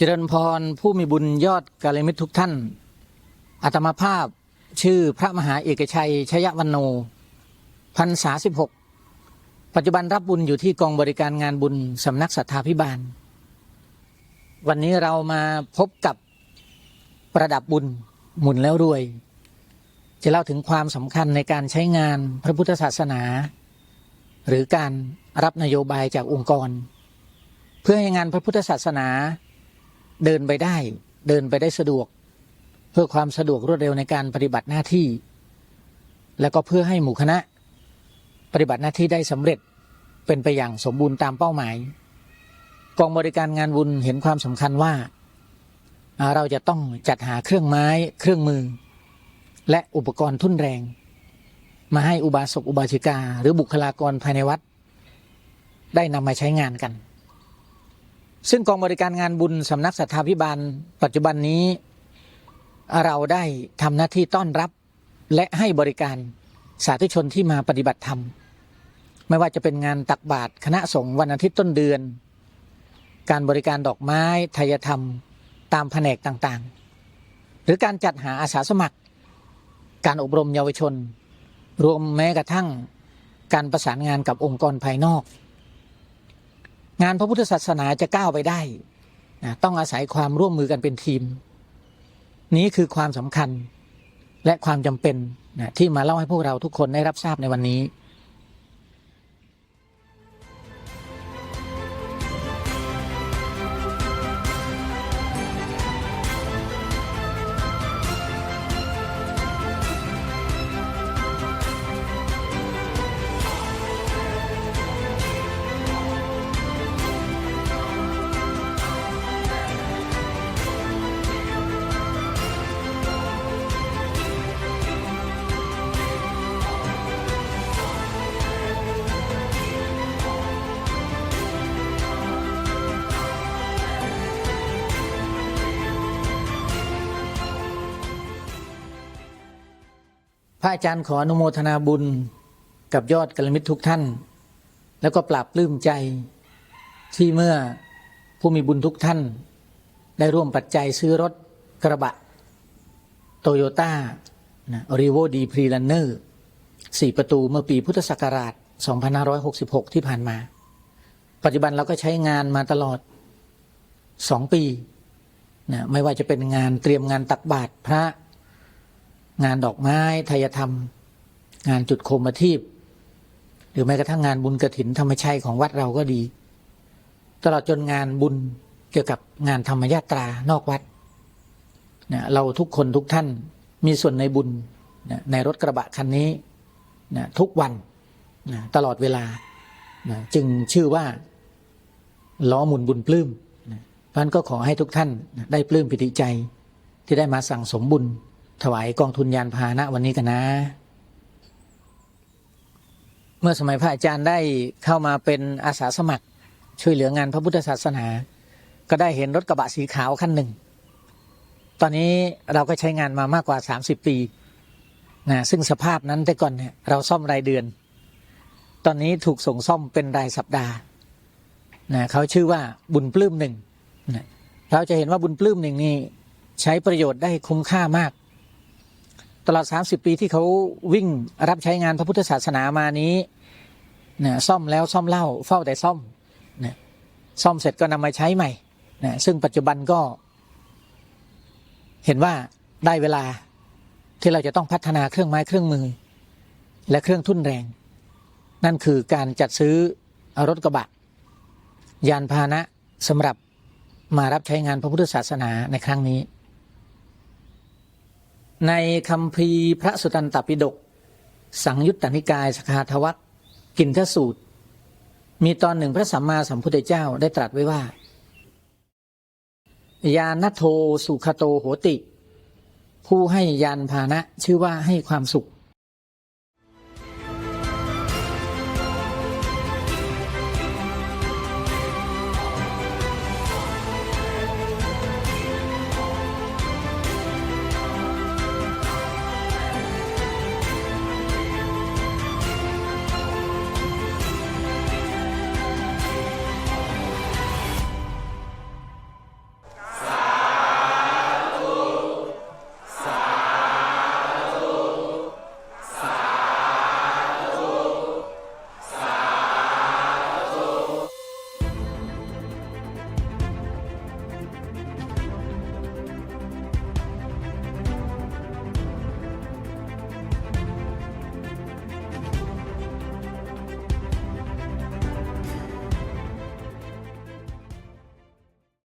เจริญพรผู้มีบุญยอดกาลมิตรทุกท่านอาตมาภาพชื่อพระมหาเอกชัย ชยวันโนพันษาสิบหกปัจจุบันรับบุญอยู่ที่กองบริการงานบุญสำนักสัทธาพิบาล วันนี้เรามาพบกับประดับบุญหมุนแล้วรวย จะเล่าถึงความสำคัญในการใช้งานพระพุทธศาสนา หรือการรับนโยบายจากองค์กร เพื่อให้งานพระพุทธศาสนา เดินไปได้ เดินไปได้สะดวก เพื่อความสะดวกรวดเร็วในการปฏิบัติหน้าที่ และก็เพื่อให้หมู่คณะ ปฏิบัติหน้าที่ได้สำเร็จเป็นไปอย่างสมบูรณ์ตามเป้าหมาย กองบริการงานบุญเห็นความสำคัญว่า เราจะต้องจัดหาเครื่องไม้เครื่องมือ และอุปกรณ์ทุ่นแรง มาให้อุบาสกอุบาสิกา หรือบุคลากรภายในวัด ได้นำมาใช้งานกัน ซึ่งกองบริการงานบุญสำนักสัทธาพิบาล ปัจจุบันนี้ เราได้ทำหน้าที่ต้อนรับ และให้บริการสาธุชนที่มาปฏิบัติธรรม ไม่ว่าจะเป็นงานตักบาตรคณะสงฆ์วันอาทิตย์ต้นเดือน การบริการดอกไม้ทายธรรม ตามแผนกต่างๆ หรือการจัดหาอาสาสมัคร การอบรมเยาวชน รวมแม้กระทั่งการประสานงานกับองค์กรภายนอก งานพระพุทธศาสนาจะก้าวไปได้นะต้องอาศัยความร่วมมือกันเป็นทีม นี้คือความสำคัญและความจำเป็นนะที่มาเล่าให้พวกเราทุกคนได้รับทราบในวันนี้ พระอาจารย์ขออนุโมทนาบุญกับยอดกัลมิตรทุกท่าน แล้วก็ปราบปลื้มใจที่เมื่อผู้มีบุญทุกท่าน ได้ร่วมปัจจัยซื้อรถกระบะโตโยต้ารีโวดีพรีลันเนอร์สี่ประตูเมื่อปีพุทธศักราช 2566 ที่ผ่านมา ปัจจุบันเราก็ใช้งานมาตลอดสองปีนะไม่ว่าจะเป็นงานเตรียมงานตักบาตรพระ งานดอกไม้ทายธรรม งานจุดโคมทีพหรือแม้กระทั่งงานบุญกระถินธรรมชัยของวัดเราก็ดี ตลอดจนงานบุญเกี่ยวกับงานธรรมยาตรานอกวัดนะเราทุกคนทุกท่านมีส่วนในบุญนะในรถกระบะคันนี้นะทุกวันนะตลอดเวลานะจึงชื่อว่าล้อหมุนบุญปลื้มนะเพราะนั้นก็ขอให้ทุกท่านได้ปลื้มปิติใจที่ได้มาสั่งสมบุญ ถวายกองทุนยานพาหนะวันนี้กันนะ เมื่อสมัยพระอาจารย์ได้เข้ามาเป็นอาสาสมัคร ช่วยเหลืองานพระพุทธศาสนา ก็ได้เห็นรถกระบะสีขาวคันหนึ่ง ตอนนี้เราก็ใช้งานมามากกว่า 30 ปีนะซึ่งสภาพนั้นแต่ก่อนเนี่ยเราซ่อมรายเดือน ตอนนี้ถูกส่งซ่อมเป็นรายสัปดาห์นะเขาชื่อว่าบุญปลื้มหนึ่งนะเราจะเห็นว่าบุญปลื้มหนึ่งนี่ใช้ประโยชน์ได้คุ้มค่ามาก ตลอด 30 ปีที่เขาวิ่งรับใช้งานพระพุทธศาสนามานี้นะซ่อมแล้วซ่อมเล่าเฝ้าแต่ซ่อมนะซ่อมเสร็จก็นำมาใช้ใหม่นะซึ่งปัจจุบันก็ เห็นว่าได้เวลาที่เราจะต้องพัฒนาเครื่องไม้เครื่องมือ และเครื่องทุ่นแรง นั่นคือการจัดซื้อรถกระบะ ยานพาหนะสำหรับมารับใช้งานพระพุทธศาสนาในครั้งนี้ ในคำพีพระสุตตันตปิฎกสังยุตตนิกายสคาทวักกินทสูตร มีตอนหนึ่งพระสัมมาสัมพุทธเจ้าได้ตรัสไว้ว่า ยานโทสุขโตโหติ ผู้ให้ยานพานะชื่อว่าให้ความสุข